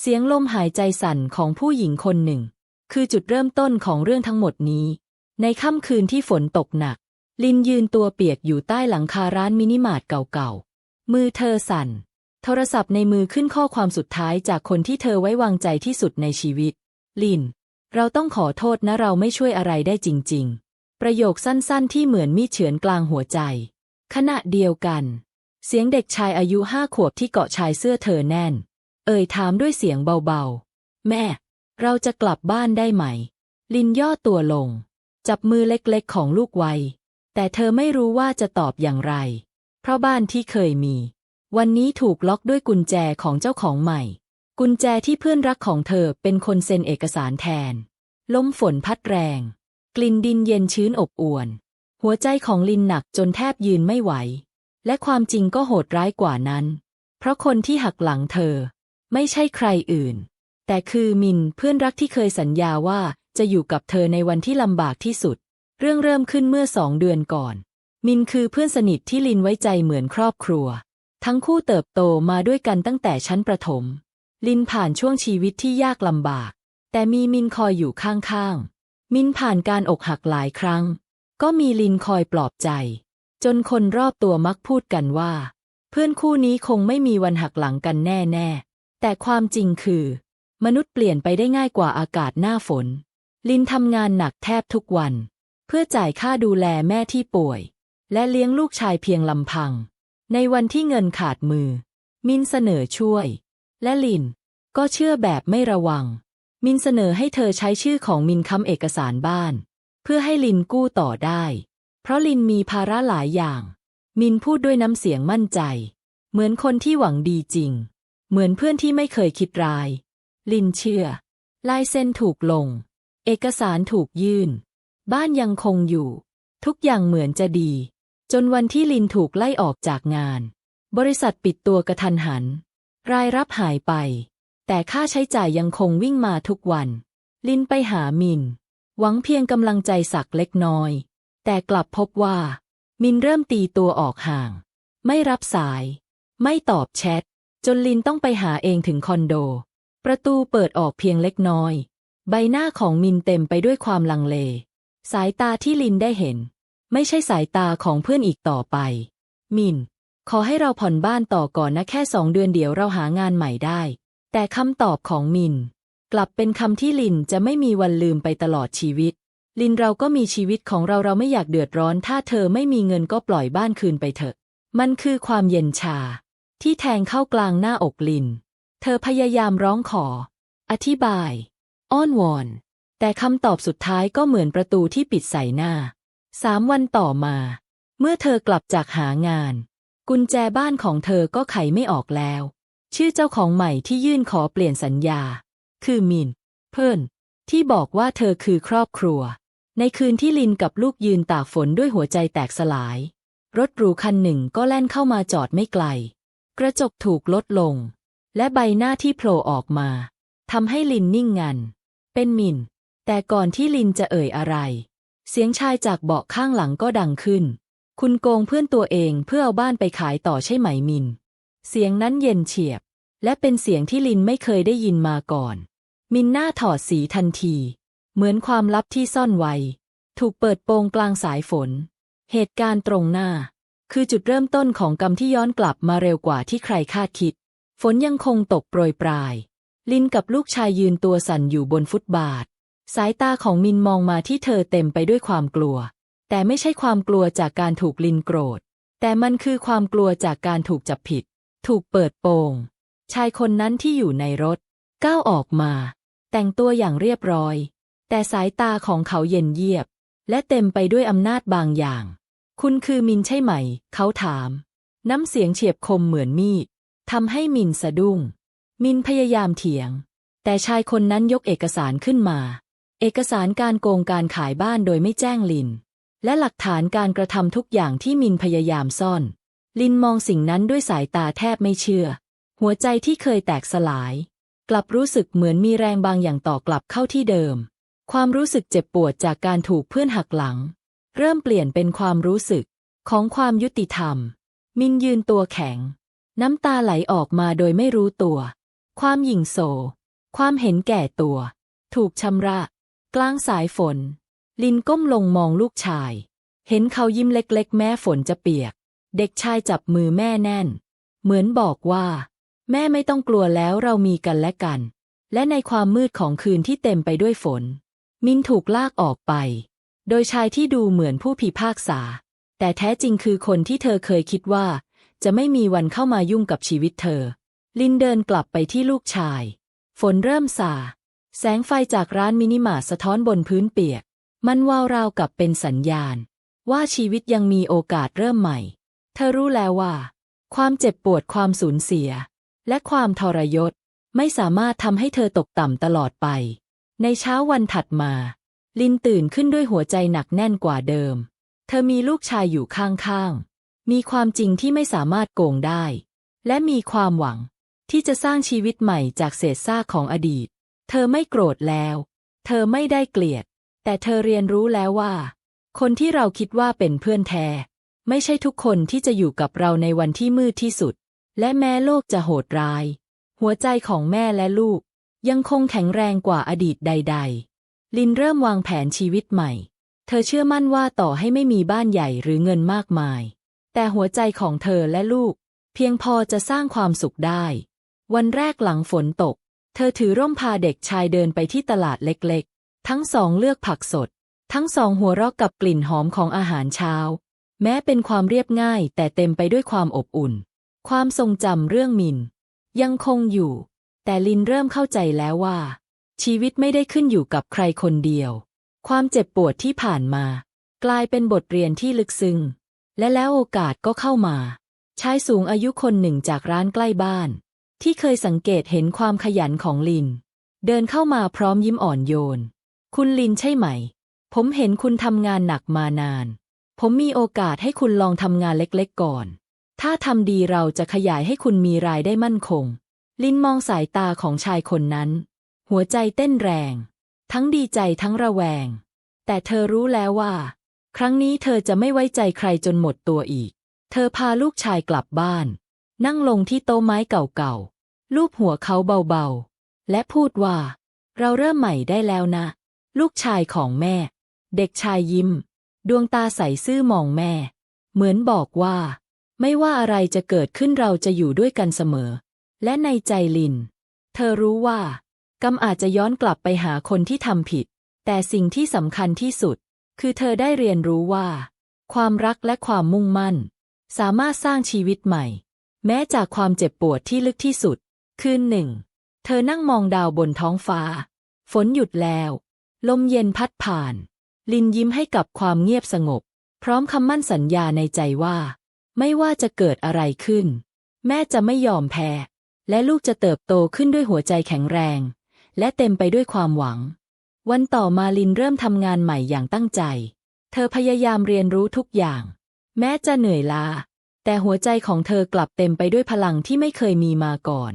เสียงลมหายใจสั่นของผู้หญิงคนหนึ่ง คือจุดเริ่มต้นของเรื่องทั้งหมดนี้ ในค่ำคืนที่ฝนตกหนัก ลินยืนตัวเปียกอยู่ใต้หลังคาร้านมินิมาร์ทเก่าๆ มือเธอสั่น โทรศัพท์ในมือขึ้นข้อความสุดท้ายจากคนที่เธอไว้วางใจที่สุดในชีวิต ลิน เราต้องขอโทษนะเราไม่ช่วยอะไรได้จริง ๆ ประโยคสั้นๆ ที่เหมือนมีดเฉือนกลางหัวใจ ขณะเดียวกัน เสียงเด็กชายอายุห้าขวบที่เกาะชายเสื้อเธอแน่น เอ่ยถามด้วยเสียงเบาๆ แม่ เราจะกลับบ้านได้ไหม ลินย่อตัวลง จับมือเล็กๆของลูกไว้ แต่เธอไม่รู้ว่าจะตอบอย่างไร เพราะบ้านที่เคยมี วันนี้ถูกล็อกด้วยกุญแจของเจ้าของใหม่ กุญแจที่เพื่อนรักของเธอเป็นคนเซ็นเอกสารแทน ลมฝนพัดแรง กลิ่นดินเย็นชื้นอบอวนหัวใจของลินหนักจนแทบยืนไม่ไหว และความจริงก็โหดร้ายกว่านั้น เพราะคนที่หักหลังเธอ ไม่ใช่ใครอื่น แต่คือมินเพื่อนรักที่เคยสัญญาว่าจะอยู่กับเธอในวันที่ลำบากที่สุด เรื่องเริ่มขึ้นเมื่อสองเดือนก่อน มินคือเพื่อนสนิทที่ลินไว้ใจเหมือนครอบครัว ทั้งคู่เติบโตมาด้วยกันตั้งแต่ชั้นประถม ลินผ่านช่วงชีวิตที่ยากลำบาก แต่มีมินคอยอยู่ข้างๆ มินผ่านการอกหักหลายครั้ง ก็มีลินคอยปลอบใจ จนคนรอบตัวมักพูดกันว่า เพื่อนคู่นี้คงไม่มีวันหักหลังกันแน่ๆ แต่ความจริงคือ มนุษย์เปลี่ยนไปได้ง่ายกว่าอากาศหน้าฝน ลินทำงานหนักแทบทุกวัน เพื่อจ่ายค่าดูแลแม่ที่ป่วย และเลี้ยงลูกชายเพียงลำพัง ในวันที่เงินขาดมือ มินเสนอช่วย และลิน ก็เชื่อแบบไม่ระวัง มินเสนอให้เธอใช้ชื่อของมินค้ำเอกสารบ้าน เพื่อให้ลินกู้ต่อได้ เพราะลินมีภาระหลายอย่าง มินพูดด้วยน้ำเสียงมั่นใจ เหมือนคนที่หวังดีจริง เหมือนเพื่อนที่ไม่เคยคิดร้าย ลินเชื่อ ลายเซ็นถูกลง เอกสารถูกยื่น บ้านยังคงอยู่ ทุกอย่างเหมือนจะดี จนวันที่ลินถูกไล่ออกจากงาน บริษัทปิดตัวกระทันหัน รายรับหายไป แต่ค่าใช้จ่ายยังคงวิ่งมาทุกวัน ลินไปหามิน หวังเพียงกำลังใจสักเล็กน้อย แต่กลับพบว่า มินเริ่มตีตัวออกห่าง ไม่รับสาย ไม่ตอบแชท จนลินต้องไปหาเองถึงคอนโด ประตูเปิดออกเพียงเล็กน้อย ใบหน้าของมินเต็มไปด้วยความลังเล สายตาที่ลินได้เห็น ไม่ใช่สายตาของเพื่อนอีกต่อไป มิน ขอให้เราผ่อนบ้านต่อก่อนนะแค่สองเดือนเดี๋ยวเราหางานใหม่ได้ แต่คำตอบของมิน กลับเป็นคำที่ลินจะไม่มีวันลืมไปตลอดชีวิต ลินเราก็มีชีวิตของเราเราไม่อยากเดือดร้อน ถ้าเธอไม่มีเงินก็ปล่อยบ้านคืนไปเถอะ มันคือความเย็นชา ที่แทงเข้ากลางหน้าอกลิน เธอพยายามร้องขอ อธิบาย อ้อนวอน แต่คำตอบสุดท้ายก็เหมือนประตูที่ปิดใส่หน้า สามวันต่อมา เมื่อเธอกลับจากหางาน กุญแจบ้านของเธอก็ไขไม่ออกแล้ว ชื่อเจ้าของใหม่ที่ยื่นขอเปลี่ยนสัญญา คือมิน เพิ่น ที่บอกว่าเธอคือครอบครัว ในคืนที่ลินกับลูกยืนตากฝนด้วยหัวใจแตกสลาย รถหรูคันหนึ่งก็แล่นเข้ามาจอดไม่ไกล กระจกถูกลดลง และใบหน้าที่โผล่ออกมาทำให้ลินนิ่งงัน เป็นมิน แต่ก่อนที่ลินจะเอ่ยอะไร เสียงชายจากเบาะข้างหลังก็ดังขึ้น คุณโกงเพื่อนตัวเองเพื่อเอาบ้านไปขายต่อใช่ไหมมิน เสียงนั้นเย็นเฉียบ และเป็นเสียงที่ลินไม่เคยได้ยินมาก่อน มินหน้าถอดสีทันที เหมือนความลับที่ซ่อนไว้ ถูกเปิดโปงกลางสายฝน เหตุการณ์ตรงหน้า คือจุดเริ่มต้นของกรรมที่ย้อนกลับมาเร็วกว่าที่ใครคาดคิด ฝนยังคงตกโปรยปลาย ลินกับลูกชายยืนตัวสั่นอยู่บนฟุตบาท สายตาของมินมองมาที่เธอเต็มไปด้วยความกลัว แต่ไม่ใช่ความกลัวจากการถูกลินโกรธ แต่มันคือความกลัวจากการถูกจับผิด ถูกเปิดโปง ชายคนนั้นที่อยู่ในรถ ก้าวออกมา แต่งตัวอย่างเรียบร้อย แต่สายตาของเขาเย็นเยียบ และเต็มไปด้วยอำนาจบางอย่าง คุณคือมินใช่ไหม เขาถาม น้ำเสียงเฉียบคมเหมือนมีดทำให้มินสะดุ้ง มินพยายามเถียง แต่ชายคนนั้นยกเอกสารขึ้นมา เอกสารการโกงการขายบ้านโดยไม่แจ้งลิน และหลักฐานการกระทำทุกอย่างที่มินพยายามซ่อน ลินมองสิ่งนั้นด้วยสายตาแทบไม่เชื่อ หัวใจที่เคยแตกสลาย กลับรู้สึกเหมือนมีแรงบางอย่างต่อกลับเข้าที่เดิม ความรู้สึกเจ็บปวดจากการถูกเพื่อนหักหลัง เริ่มเปลี่ยนเป็นความรู้สึกของความยุติธรรม มินยืนตัวแข็ง น้ำตาไหลออกมาโดยไม่รู้ตัว ความหยิ่งโสความเห็นแก่ตัว ถูกชำระ กลางสายฝน ลินก้มลงมองลูกชาย เห็นเขายิ้มเล็กๆ แม้ฝนจะเปียก เด็กชายจับมือแม่แน่น เหมือนบอกว่า แม่ไม่ต้องกลัวแล้วเรามีกันและกัน และในความมืดของคืนที่เต็มไปด้วยฝน มินถูกลากออกไป โดยชายที่ดูเหมือนผู้พิพากษา แต่แท้จริงคือคนที่เธอเคยคิดว่า จะไม่มีวันเข้ามายุ่งกับชีวิตเธอ ลินเดินกลับไปที่ลูกชาย ฝนเริ่มสา แสงไฟจากร้านมินิมาร์สะท้อนบนพื้นเปียก มันวาวราวกับเป็นสัญญาณ ว่าชีวิตยังมีโอกาสเริ่มใหม่ เธอรู้แล้วว่า ความเจ็บปวดความสูญเสีย และความทรยศ ไม่สามารถทำให้เธอตกต่ำตลอดไป ในเช้าวันถัดมา ลินตื่นขึ้นด้วยหัวใจหนักแน่นกว่าเดิม เธอมีลูกชายอยู่ข้างๆ มีความจริงที่ไม่สามารถโกงได้ และมีความหวังที่จะสร้างชีวิตใหม่จากเศษซากของอดีต เธอไม่โกรธแล้ว เธอไม่ได้เกลียด แต่เธอเรียนรู้แล้วว่า คนที่เราคิดว่าเป็นเพื่อนแท้ ไม่ใช่ทุกคนที่จะอยู่กับเราในวันที่มืดที่สุด และแม้โลกจะโหดร้าย หัวใจของแม่และลูกยังคงแข็งแรงกว่าอดีตใด ๆ ลินเริ่มวางแผนชีวิตใหม่ เธอเชื่อมั่นว่าต่อให้ไม่มีบ้านใหญ่หรือเงินมากมาย แต่หัวใจของเธอและลูก เพียงพอจะสร้างความสุขได้ วันแรกหลังฝนตก เธอถือร่มพาเด็กชายเดินไปที่ตลาดเล็กๆ ทั้งสองเลือกผักสด ทั้งสองหัวเราะกับกลิ่นหอมของอาหารเช้า แม้เป็นความเรียบง่ายแต่เต็มไปด้วยความอบอุ่น ความทรงจำเรื่องมิน ยังคงอยู่ แต่ลินเริ่มเข้าใจแล้วว่า ชีวิตไม่ได้ขึ้นอยู่กับใครคนเดียว ความเจ็บปวดที่ผ่านมา กลายเป็นบทเรียนที่ลึกซึ้ง และแล้วโอกาสก็เข้ามา ชายสูงอายุคนหนึ่งจากร้านใกล้บ้าน ที่เคยสังเกตเห็นความขยันของลิน เดินเข้ามาพร้อมยิ้มอ่อนโยน คุณลินใช่ไหม ผมเห็นคุณทำงานหนักมานาน ผมมีโอกาสให้คุณลองทำงานเล็กๆก่อน ถ้าทำดีเราจะขยายให้คุณมีรายได้มั่นคง ลินมองสายตาของชายคนนั้น หัวใจเต้นแรง ทั้งดีใจทั้งระแวง แต่เธอรู้แล้วว่า ครั้งนี้เธอจะไม่ไว้ใจใครจนหมดตัวอีก เธอพาลูกชายกลับบ้าน นั่งลงที่โต๊ะไม้เก่าๆลูบหัวเขาเบาๆ และพูดว่า เราเริ่มใหม่ได้แล้วนะ ลูกชายของแม่ เด็กชายยิ้ม ดวงตาใสซื่อมองแม่ เหมือนบอกว่า ไม่ว่าอะไรจะเกิดขึ้นเราจะอยู่ด้วยกันเสมอ และในใจลิน เธอรู้ว่า กรรมอาจจะย้อนกลับไปหาคนที่ทำผิด แต่สิ่งที่สำคัญที่สุด คือเธอได้เรียนรู้ว่า ความรักและความมุ่งมั่น สามารถสร้างชีวิตใหม่ แม้จากความเจ็บปวดที่ลึกที่สุด คืนหนึ่ง เธอนั่งมองดาวบนท้องฟ้า ฝนหยุดแล้ว ลมเย็นพัดผ่าน ลินยิ้มให้กับความเงียบสงบ พร้อมคำมั่นสัญญาในใจว่า ไม่ว่าจะเกิดอะไรขึ้น แม่จะไม่ยอมแพ้ และลูกจะเติบโตขึ้นด้วยหัวใจแข็งแรง และเต็มไปด้วยความหวัง วันต่อมาลินเริ่มทำงานใหม่อย่างตั้งใจ เธอพยายามเรียนรู้ทุกอย่าง แม้จะเหนื่อยล้าแต่หัวใจของเธอกลับเต็มไปด้วยพลังที่ไม่เคยมีมาก่อน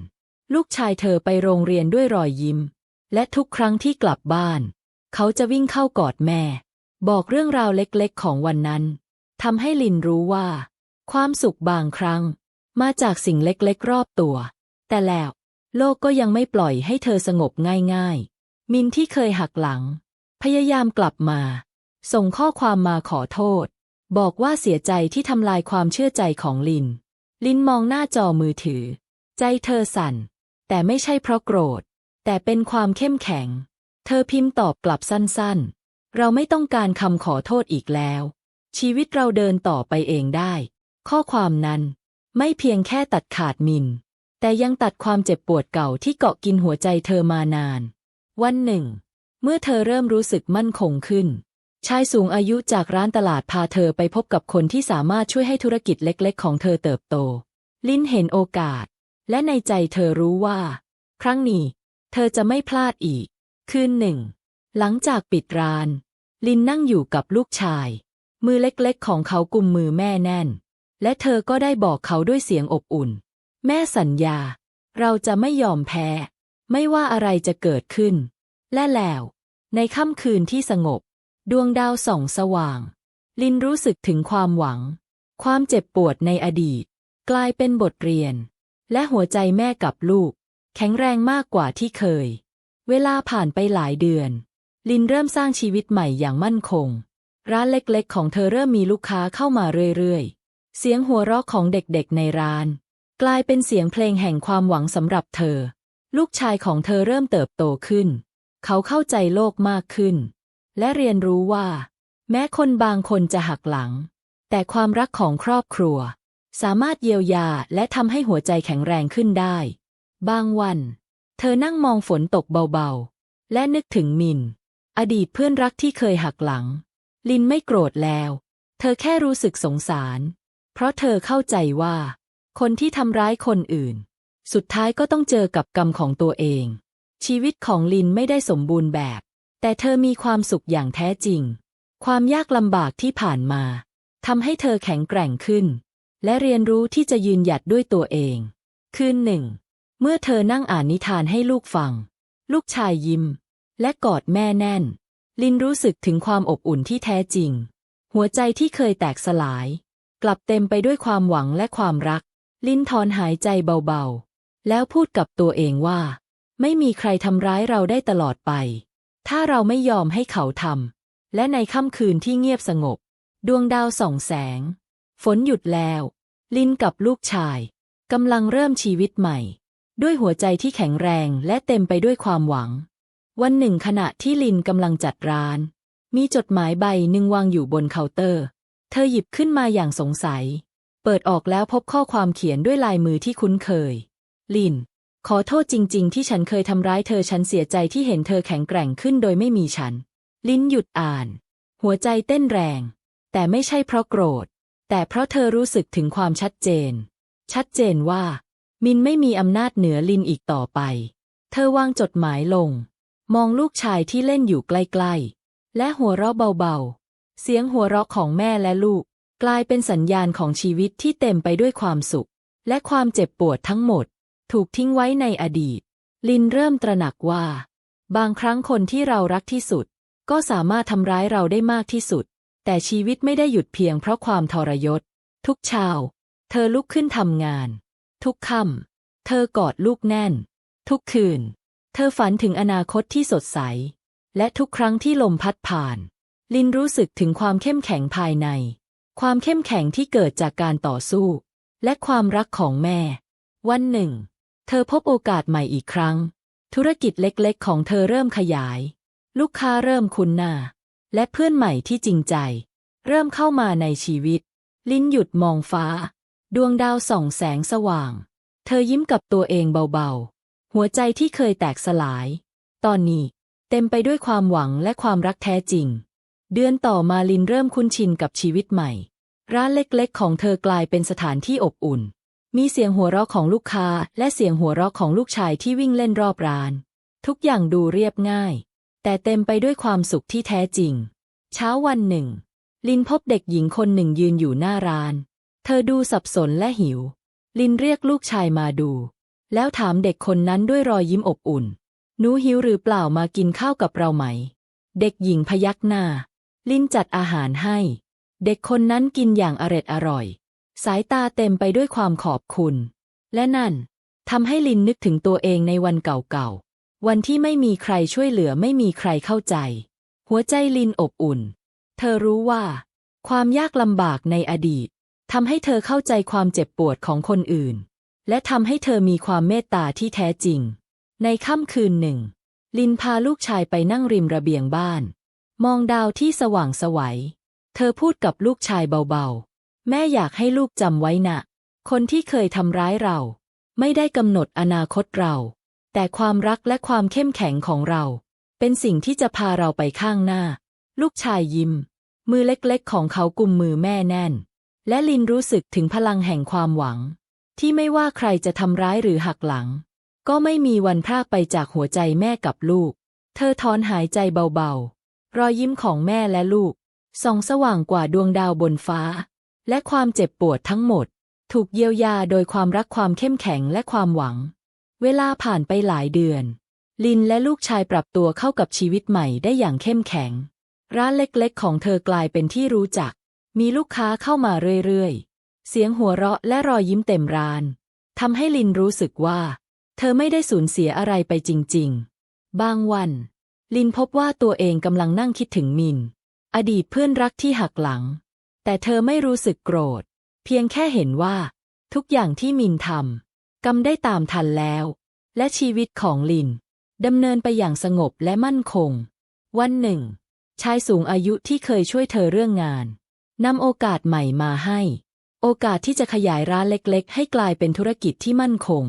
ลูกชายเธอไปโรงเรียนด้วยรอยยิ้ม และทุกครั้งที่กลับบ้าน เขาจะวิ่งเข้ากอดแม่ บอกเรื่องราวเล็กๆ ของวันนั้นทำให้ลินรู้ว่า ความสุขบางครั้ง มาจากสิ่งเล็กๆ รอบตัว แต่แล้ว โลกก็ยังไม่ปล่อยให้เธอสงบง่ายๆ มินที่เคยหักหลัง พยายามกลับมา ส่งข้อความมาขอโทษ บอกว่าเสียใจที่ทำลายความเชื่อใจของลิน ลินมองหน้าจอมือถือ ใจเธอสั่น แต่ไม่ใช่เพราะโกรธ แต่เป็นความเข้มแข็ง เธอพิมพ์ตอบกลับสั้นๆ เราไม่ต้องการคำขอโทษอีกแล้ว ชีวิตเราเดินต่อไปเองได้ ข้อความนั้น ไม่เพียงแค่ตัดขาดมิน แต่ยังตัดความเจ็บปวดเก่าที่เกาะกินหัวใจเธอมานาน วันหนึ่ง เมื่อเธอเริ่มรู้สึกมั่นคงขึ้น ชายสูงอายุจากร้านตลาดพาเธอไปพบกับคนที่สามารถช่วยให้ธุรกิจเล็กๆ ของเธอเติบโต ลิ้นเห็นโอกาส และในใจเธอรู้ว่า ครั้งนี้ เธอจะไม่พลาดอีก คืนหนึ่ง หลังจากปิดร้าน ลินนั่งอยู่กับลูกชาย มือเล็กๆ ของเขากุมมือแม่แน่น และเธอก็ได้บอกเขาด้วยเสียงอบอุ่น แม่สัญญา เราจะไม่ยอมแพ้ ไม่ว่าอะไรจะเกิดขึ้น และแล้ว ในค่ำคืนที่สงบ ดวงดาวส่องสว่าง ลินรู้สึกถึงความหวัง ความเจ็บปวดในอดีต กลายเป็นบทเรียน และหัวใจแม่กับลูก แข็งแรงมากกว่าที่เคย เวลาผ่านไปหลายเดือน ลินเริ่มสร้างชีวิตใหม่อย่างมั่นคง ร้านเล็กๆ ของเธอเริ่มมีลูกค้าเข้ามาเรื่อยๆ เสียงหัวเราะของเด็กๆในร้าน กลายเป็นเสียงเพลงแห่งความหวังสำหรับเธอ ลูกชายของเธอเริ่มเติบโตขึ้น เขาเข้าใจโลกมากขึ้น และเรียนรู้ว่า แม้คนบางคนจะหักหลัง แต่ความรักของครอบครัว สามารถเยียวยาและทำให้หัวใจแข็งแรงขึ้นได้ บางวัน เธอนั่งมองฝนตกเบาๆ และนึกถึงมิน อดีตเพื่อนรักที่เคยหักหลัง ลินไม่โกรธแล้ว เธอแค่รู้สึกสงสาร เพราะเธอเข้าใจว่า คนที่ทำร้ายคนอื่น สุดท้ายก็ต้องเจอกับกรรมของตัวเอง ชีวิตของลินไม่ได้สมบูรณ์แบบ แต่เธอมีความสุขอย่างแท้จริง ความยากลำบากที่ผ่านมาทำให้เธอแข็งแกร่งขึ้น และเรียนรู้ที่จะยืนหยัดด้วยตัวเอง คืนหนึ่ง เมื่อเธอนั่งอ่านนิทานให้ลูกฟัง ลูกชายยิ้ม และกอดแม่แน่น ลินรู้สึกถึงความอบอุ่นที่แท้จริง หัวใจที่เคยแตกสลาย กลับเต็มไปด้วยความหวังและความรัก ลินถอนหายใจเบาๆ แล้วพูดกับตัวเองว่า ไม่มีใครทำร้ายเราได้ตลอดไป ถ้าเราไม่ยอมให้เขาทำ และในค่ำคืนที่เงียบสงบ ดวงดาวส่องแสง ฝนหยุดแล้ว ลินกับลูกชายกำลังเริ่มชีวิตใหม่ ด้วยหัวใจที่แข็งแรงและเต็มไปด้วยความหวัง วันหนึ่งขณะที่ลินกำลังจัดร้าน มีจดหมายใบหนึ่งวางอยู่บนเคาน์เตอร์ เธอหยิบขึ้นมาอย่างสงสัย เปิดออกแล้วพบข้อความเขียนด้วยลายมือที่คุ้นเคย ลิน ขอโทษจริง ๆ ที่ฉันเคยทำร้ายเธอฉันเสียใจที่เห็นเธอแข็งแกร่งขึ้นโดยไม่มีฉัน ลินหยุดอ่าน หัวใจเต้นแรง แต่ไม่ใช่เพราะโกรธ แต่เพราะเธอรู้สึกถึงความชัดเจน ชัดเจนว่า มินไม่มีอำนาจเหนือลินอีกต่อไป เธอวางจดหมายลง มองลูกชายที่เล่นอยู่ใกล้ ๆ และหัวเราะเบาๆ เสียงหัวเราะของแม่และลูก กลายเป็นสัญญาณของชีวิตที่เต็มไปด้วยความสุข และความเจ็บปวดทั้งหมด ถูกทิ้งไว้ในอดีต ลินเริ่มตระหนักว่า บางครั้งคนที่เรารักที่สุด ก็สามารถทำร้ายเราได้มากที่สุด แต่ชีวิตไม่ได้หยุดเพียงเพราะความทรยศ ทุกเช้าเธอลุกขึ้นทำงาน ทุกค่ำเธอกอดลูกแน่น ทุกคืน เธอฝันถึงอนาคตที่สดใส และทุกครั้งที่ลมพัดผ่าน ลินรู้สึกถึงความเข้มแข็งภายใน ความเข้มแข็งที่เกิดจากการต่อสู้ และความรักของแม่ วันหนึ่ง เธอพบโอกาสใหม่อีกครั้ง ธุรกิจเล็กๆ ของเธอเริ่มขยาย ลูกค้าเริ่มคุ้นหน้า และเพื่อนใหม่ที่จริงใจ เริ่มเข้ามาในชีวิต ลิ้นหยุดมองฟ้า ดวงดาวส่องแสงสว่าง เธอยิ้มกับตัวเองเบาๆ หัวใจที่เคยแตกสลาย ตอนนี้เต็มไปด้วยความหวังและความรักแท้จริง เดือนต่อมาลินเริ่มคุ้นชินกับชีวิตใหม่ ร้านเล็กๆ ของเธอกลายเป็นสถานที่อบอุ่น มีเสียงหัวเราะของลูกค้า และเสียงหัวเราะของลูกชายที่วิ่งเล่นรอบร้าน ทุกอย่างดูเรียบง่าย แต่เต็มไปด้วยความสุขที่แท้จริง เช้าวันหนึ่ง ลินพบเด็กหญิงคนหนึ่งยืนอยู่หน้าร้าน เธอดูสับสนและหิว ลินเรียกลูกชายมาดู แล้วถามเด็กคนนั้นด้วยรอยยิ้มอบอุ่น หนูหิวหรือเปล่ามากินข้าวกับเราไหม เด็กหญิงพยักหน้า ลินจัดอาหารให้ เด็กคนนั้นกินอย่างอร็ดอร่อย สายตาเต็มไปด้วยความขอบคุณ และนั่นทำให้ลินนึกถึงตัวเองในวันเก่าๆ วันที่ไม่มีใครช่วยเหลือไม่มีใครเข้าใจ หัวใจลินอบอุ่น เธอรู้ว่า ความยากลำบากในอดีตทำให้เธอเข้าใจความเจ็บปวดของคนอื่น และทำให้เธอมีความเมตตาที่แท้จริง ในค่ำคืนหนึ่ง ลินพาลูกชายไปนั่งริมระเบียงบ้าน มองดาวที่สว่างสวัย เธอพูดกับลูกชายเบาๆ แม่อยากให้ลูกจำไว้นะ คนที่เคยทำร้ายเรา ไม่ได้กำหนดอนาคตเรา แต่ความรักและความเข้มแข็งของเรา เป็นสิ่งที่จะพาเราไปข้างหน้า ลูกชายยิ้ม มือเล็กๆ ของเขากุมมือแม่แน่น และลินรู้สึกถึงพลังแห่งความหวัง ที่ไม่ว่าใครจะทำร้ายหรือหักหลัง ก็ไม่มีวันพรากไปจากหัวใจแม่กับลูก เธอถอนหายใจเบาๆ รอยยิ้มของแม่และลูกส่องสว่างกว่าดวงดาวบนฟ้า และความเจ็บปวดทั้งหมด ถูกเยียวยาโดยความรักความเข้มแข็งและความหวัง เวลาผ่านไปหลายเดือน ลินและลูกชายปรับตัวเข้ากับชีวิตใหม่ได้อย่างเข้มแข็ง ร้านเล็กๆ ของเธอกลายเป็นที่รู้จัก มีลูกค้าเข้ามาเรื่อยๆ เสียงหัวเราะและรอยยิ้มเต็มร้านทำให้ลินรู้สึกว่า เธอไม่ได้สูญเสียอะไรไปจริง ๆ บางวัน ลินพบว่าตัวเองกำลังนั่งคิดถึงมิน อดีตเพื่อนรักที่หักหลัง แต่เธอไม่รู้สึกโกรธ เพียงแค่เห็นว่า ทุกอย่างที่มินทำกำได้ตามทันแล้ว และชีวิตของลินดำเนินไปอย่างสงบและมั่นคง วันหนึ่ง ชายสูงอายุที่เคยช่วยเธอเรื่องงานนำโอกาสใหม่มาให้ โอกาสที่จะขยายร้านเล็กๆ ให้กลายเป็นธุรกิจที่มั่นคง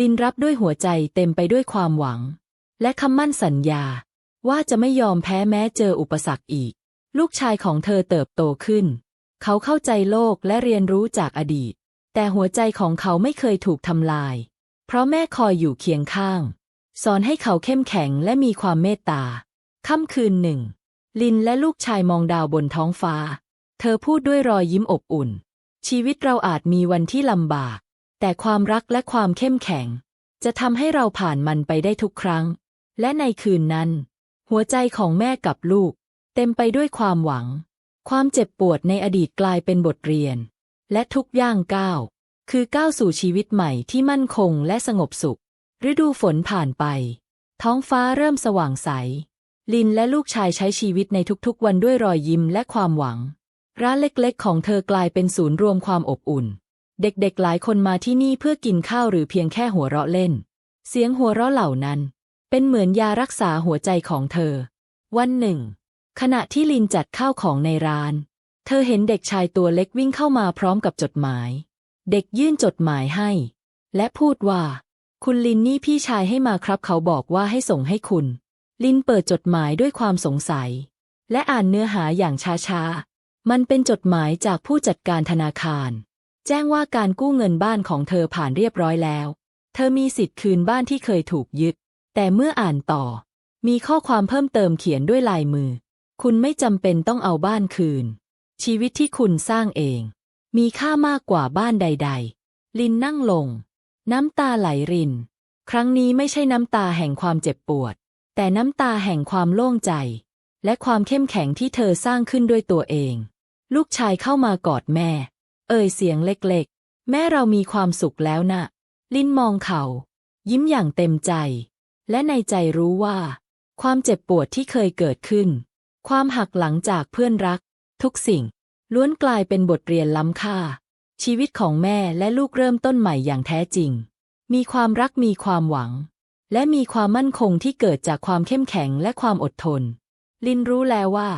ลินรับด้วยหัวใจเต็มไปด้วยความหวัง และคำมั่นสัญญา ว่าจะไม่ยอมแพ้แม้เจออุปสรรคอีก ลูกชายของเธอเติบโตขึ้น เขาเข้าใจโลกและเรียนรู้จากอดีต แต่หัวใจของเขาไม่เคยถูกทำลาย เพราะแม่คอยอยู่เคียงข้าง สอนให้เขาเข้มแข็งและมีความเมตตาค่ำคืนหนึ่ง ลินและลูกชายมองดาวบนท้องฟ้า เธอพูดด้วยรอยยิ้มอบอุ่น ชีวิตเราอาจมีวันที่ลำบาก แต่ความรักและความเข้มแข็ง จะทำให้เราผ่านมันไปได้ทุกครั้ง และในคืนนั้น หัวใจของแม่กับลูก เต็มไปด้วยความหวัง ความเจ็บปวดในอดีตกลายเป็นบทเรียน และทุกย่างก้าว คือก้าวสู่ชีวิตใหม่ที่มั่นคงและสงบสุข ฤดูฝนผ่านไป ท้องฟ้าเริ่มสว่างใส ลินและลูกชายใช้ชีวิตในทุกๆ วันด้วยรอยยิ้มและความหวัง ร้านเล็กๆ ของเธอกลายเป็นศูนย์รวมความอบอุ่น เด็กๆ หลายคนมาที่นี่เพื่อกินข้าวหรือเพียงแค่หัวเราะเล่น เสียงหัวเราะเหล่านั้น เป็นเหมือนยารักษาหัวใจของเธอ วันหนึ่ง ขณะที่ลินจัดข้าวของในร้าน เธอเห็นเด็กชายตัวเล็กวิ่งเข้ามาพร้อมกับจดหมาย เด็กยื่นจดหมายให้ และพูดว่า คุณลินนี่พี่ชายให้มาครับเขาบอกว่าให้ส่งให้คุณ ลินเปิดจดหมายด้วยความสงสัย และอ่านเนื้อหาอย่างช้าๆ มันเป็นจดหมายจากผู้จัดการธนาคาร แจ้งว่าการกู้เงินบ้านของเธอผ่านเรียบร้อยแล้ว เธอมีสิทธิ์คืนบ้านที่เคยถูกยึด แต่เมื่ออ่านต่อ มีข้อความเพิ่มเติมเขียนด้วยลายมือ คุณไม่จำเป็นต้องเอาบ้านคืน ชีวิตที่คุณสร้างเอง มีค่ามากกว่าบ้านใด ๆ ลินนั่งลง น้ำตาไหลริน ครั้งนี้ไม่ใช่น้ำตาแห่งความเจ็บปวด แต่น้ำตาแห่งความโล่งใจ และความเข้มแข็งที่เธอสร้างขึ้นด้วยตัวเอง ลูกชายเข้ามากอดแม่ เอ่ยเสียงเล็กๆ แม่เรามีความสุขแล้วนะลินมองเขา ยิ้มอย่างเต็มใจ และในใจรู้ว่า ความเจ็บปวดที่เคยเกิดขึ้น ความหักหลังจากเพื่อนรัก ทุกสิ่ง ล้วนกลายเป็นบทเรียนล้ำค่า ชีวิตของแม่และลูกเริ่มต้นใหม่อย่างแท้จริง มีความรักมีความหวัง และมีความมั่นคงที่เกิดจากความเข้มแข็งและความอดทน ลินรู้แล้วว่า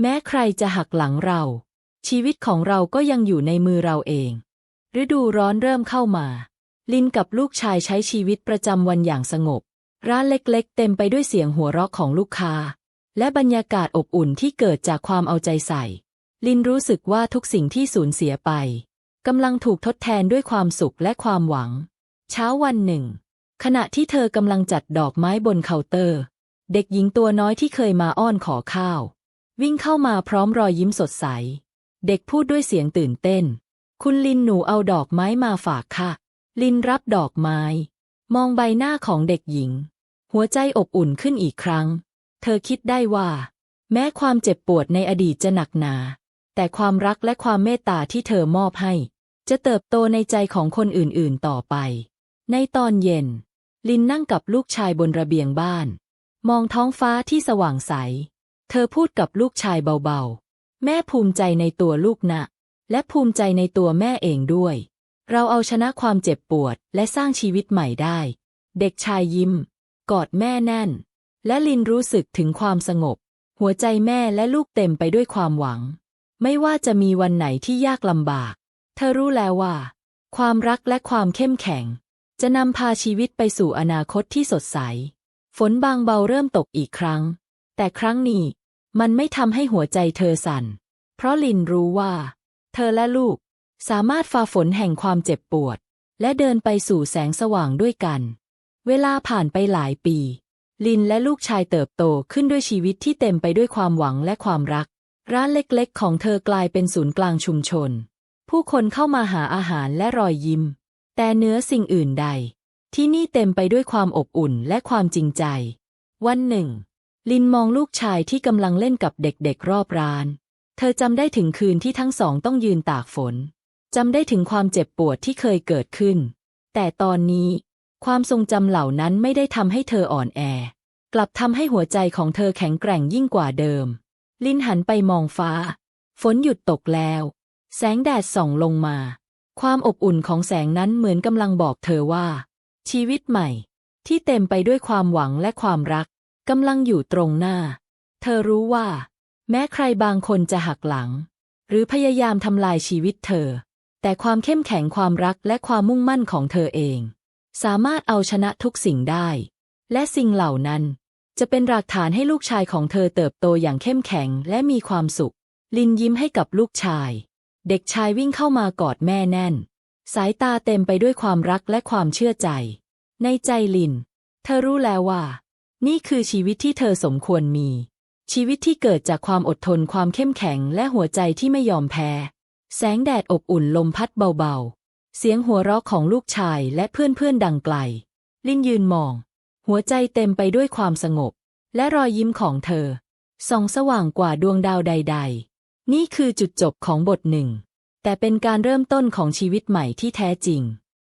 แม้ใครจะหักหลังเรา ชีวิตของเราก็ยังอยู่ในมือเราเอง ฤดูร้อนเริ่มเข้ามา ลินกับลูกชายใช้ชีวิตประจำวันอย่างสงบ ร้านเล็กๆ เต็มไปด้วยเสียงหัวเราะของลูกค้า และบรรยากาศอบอุ่นที่เกิดจากความเอาใจใส่ ลินรู้สึกว่าทุกสิ่งที่สูญเสียไปกำลังถูกทดแทนด้วยความสุขและความหวัง เช้าวันหนึ่ง ขณะที่เธอกำลังจัดดอกไม้บนเคาน์เตอร์ เด็กหญิงตัวน้อยที่เคยมาอ้อนขอข้าว วิ่งเข้ามาพร้อมรอยยิ้มสดใส เด็กพูดด้วยเสียงตื่นเต้น คุณลินหนูเอาดอกไม้มาฝากค่ะ ลินรับดอกไม้ มองใบหน้าของเด็กหญิง หัวใจอบอุ่นขึ้นอีกครั้ง เธอคิดได้ว่า แม้ความเจ็บปวดในอดีตจะหนักหนา แต่ความรักและความเมตตาที่เธอมอบให้ จะเติบโตในใจของคนอื่นๆต่อไป ในตอนเย็น ลินนั่งกับลูกชายบนระเบียงบ้าน มองท้องฟ้าที่สว่างใส เธอพูดกับลูกชายเบาๆ แม่ภูมิใจในตัวลูกนะ และภูมิใจในตัวแม่เองด้วย เราเอาชนะความเจ็บปวดและสร้างชีวิตใหม่ได้ เด็กชายยิ้ม กอดแม่แน่น และลินรู้สึกถึงความสงบ หัวใจแม่และลูกเต็มไปด้วยความหวัง ไม่ว่าจะมีวันไหนที่ยากลำบาก เธอรู้แล้วว่า ความรักและความเข้มแข็ง จะนำพาชีวิตไปสู่อนาคตที่สดใส ฝนบางเบาเริ่มตกอีกครั้ง แต่ครั้งนี้ มันไม่ทำให้หัวใจเธอสั่น เพราะลินรู้ว่า เธอและลูกสามารถฝ่าฝนแห่งความเจ็บปวด และเดินไปสู่แสงสว่างด้วยกัน เวลาผ่านไปหลายปี ลินและลูกชายเติบโตขึ้นด้วยชีวิตที่เต็มไปด้วยความหวังและความรัก ร้านเล็กๆ ของเธอกลายเป็นศูนย์กลางชุมชน ผู้คนเข้ามาหาอาหารและรอยยิ้ม แต่เนื้อสิ่งอื่นใด ที่นี่เต็มไปด้วยความอบอุ่นและความจริงใจ วันหนึ่ง ลินมองลูกชายที่กำลังเล่นกับเด็กๆ รอบร้าน เธอจำได้ถึงคืนที่ทั้งสองต้องยืนตากฝนจำได้ถึงความเจ็บปวดที่เคยเกิดขึ้น แต่ตอนนี้ ความทรงจำเหล่านั้นไม่ได้ทำให้เธออ่อนแอ กลับทำให้หัวใจของเธอแข็งแกร่งยิ่งกว่าเดิม ลินหันไปมองฟ้า ฝนหยุดตกแล้ว แสงแดดส่องลงมา ความอบอุ่นของแสงนั้นเหมือนกำลังบอกเธอว่า ชีวิตใหม่ ที่เต็มไปด้วยความหวังและความรักกำลังอยู่ตรงหน้า เธอรู้ว่า แม้ใครบางคนจะหักหลัง หรือพยายามทำลายชีวิตเธอ แต่ความเข้มแข็งความรักและความมุ่งมั่นของเธอเอง สามารถเอาชนะทุกสิ่งได้ และสิ่งเหล่านั้น จะเป็นหลักฐานให้ลูกชายของเธอเติบโตอย่างเข้มแข็งและมีความสุข ลินยิ้มให้กับลูกชาย เด็กชายวิ่งเข้ามากอดแม่แน่น สายตาเต็มไปด้วยความรักและความเชื่อใจ ในใจลิน เธอรู้แล้วว่า นี่คือชีวิตที่เธอสมควรมี ชีวิตที่เกิดจากความอดทนความเข้มแข็งและหัวใจที่ไม่ยอมแพ้ แสงแดดอบอุ่นลมพัดเบาๆ เสียงหัวเราะของลูกชายและเพื่อนๆดังไกล ลินยืนมอง หัวใจเต็มไปด้วยความสงบ และรอยยิ้มของเธอ ส่องสว่างกว่าดวงดาวใด ๆ นี่คือจุดจบของบทหนึ่ง แต่เป็นการเริ่มต้นของชีวิตใหม่ที่แท้จริง